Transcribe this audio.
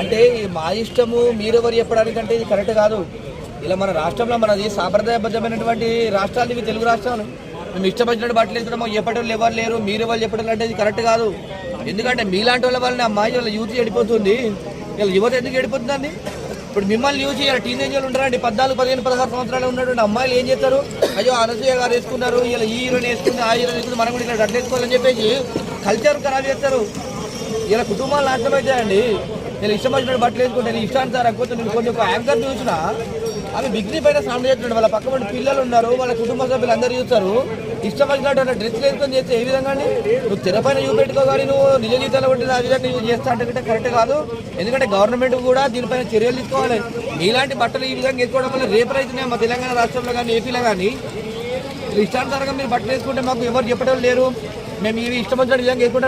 అంటే మా ఇష్టము మీరెవరు చెప్పడానికి అంటే ఇది కరెక్ట్ కాదు. ఇలా మన రాష్ట్రంలో మనది సాంప్రదాయబద్ధమైనటువంటి రాష్ట్రాలు ఇవి తెలుగు రాష్ట్రాలు. మేము ఇష్టపడినట్టు బట్టలు వేసుకోవడం చెప్పటం ఎవరు లేరు మీరెవరు చెప్పడం అంటే ఇది కరెక్ట్ కాదు. ఎందుకంటే మీలాంటి వాళ్ళ వల్ల అమ్మాయి వాళ్ళ యూత్ చెడిపోతుంది. ఇలా యువత ఎందుకు చెడిపోతుందండి? ఇప్పుడు మిమ్మల్ని యూజ్ చేయాలి. టీనేజర్లు ఉంటారండి పద్నాలుగు పదిహేను పదహారు సంవత్సరాలు ఉన్నటువంటి అమ్మాయిలు ఏం చేస్తారు? అయ్యో అనసూయ గారు వేసుకున్నారు ఇలా ఈ హీరోని వేసుకుంది ఆ హీరోని వేసుకుంది మనం కూడా ఇలా అట్లా వేసుకోవాలని చెప్పేసి కల్చర్ ఖరాబ్ చేస్తారు. ఇలా కుటుంబాలు నాశనం అవుతాయండి నేను ఇష్టం వచ్చినట్టు బట్టలు వేసుకుంటే నేను ఇష్టాన్ని సార్? అకపోతే నేను కొంచెం ఒక యాంకర్ చూసిన అవి బిగ్ని పైన స్నానం చేస్తున్నాడు. వాళ్ళ పక్క పడి పిల్లలు ఉన్నారు. వాళ్ళ కుటుంబ సభ్యులు అందరూ చూస్తారు. ఇష్టం వచ్చినట్టు అలా డ్రెస్ వేసుకొని చేస్తే ఏ విధంగా అండి? నువ్వు తెరపైన చూపెట్టుకో కానీ నువ్వు నిజ జీవితంలో కొట్టిన ఆ విధంగా నువ్వు చేస్తా అంటే కరెక్ట్ కాదు. ఎందుకంటే గవర్నమెంట్ కూడా దీనిపైన చర్యలు తీసుకోవాలి. మీలాంటి బట్టలు ఈ విధంగా వేసుకోవడం వల్ల రేపు రైతున్నాయి మా తెలంగాణ రాష్ట్రంలో కానీ ఏపీలో కానీ ఇష్టానుసారంగా మీరు బట్టలు వేసుకుంటే మాకు ఎవరు చెప్పడం లేరు. మేము ఇవి ఇష్టం వచ్చినట్టు విధంగా వేసుకుంటాం.